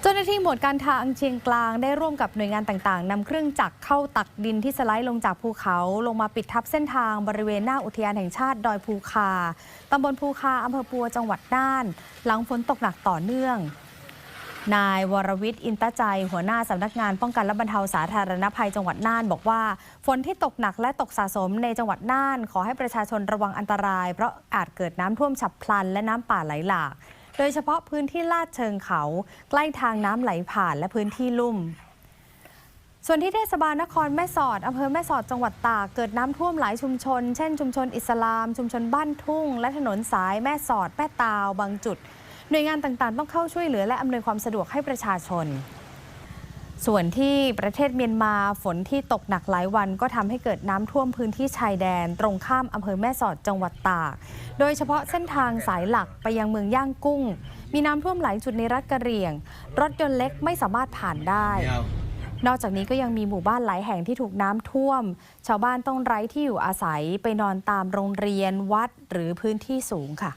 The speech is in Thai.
เจ้าหน้าที่หมวดการทางเชียงกลางได้ร่วมกับหน่วยงานต่างๆนำเครื่องจักรเข้าตักดินที่สไลด์ลงจากภูเขาลงมาปิดทับเส้นทางบริเวณหน้าอุทยานแห่งชาติดอยภูคาตำบลภูคาอำเภอปัวจังหวัดน่าน หลังฝนตกหนักต่อเนื่อง นายวรวิทย์อินตใจ หัวหน้าสำนักงานป้องกันและบรรเทาสาธารณภัยจังหวัดน่านบอกว่า ฝนที่ตกหนักและตกสะสมในจังหวัดน่าน ขอให้ประชาชนระวังอันตราย เพราะอาจเกิดน้ำท่วมฉับพลันและน้ำป่าไหลหลาก โดยเฉพาะพื้นที่ลาดเชิงเขา ใกล้ทางน้ำไหลผ่านและพื้นที่ลุ่ม ส่วนที่เทศบาลนครแม่สอดอำเภอแม่สอดจังหวัดตากเกิดน้ำท่วมหลายชุมชน เช่นชุมชนอิสลาม ชุมชนบ้านทุ่ง และถนนสายแม่สอดแม่ตาว บางจุด หน่วยงานต่างๆ ต้องเข้าช่วยเหลือและอำนวยความสะดวกให้ประชาชน ส่วนที่ประเทศเมียนมาฝนที่ตกหนักหลายวันก็ทำให้เกิดน้ำท่วมพื้นที่ชายแดน ตรงข้ามอำเภอแม่สอดจังหวัดตาก โดยเฉพาะเส้นทางสายหลักไปยังเมืองย่างกุ้ง มีน้ำท่วมหลายจุดในรัฐกะเหรี่ยง รถยนต์เล็กไม่สามารถผ่านได้ นอกจากนี้ก็ยังมีหมู่บ้านหลายแห่งที่ถูกน้ำท่วม ชาวบ้านต้องไร้ที่อยู่อาศัยไปนอนตามโรงเรียนวัดหรือพื้นที่สูงค่ะ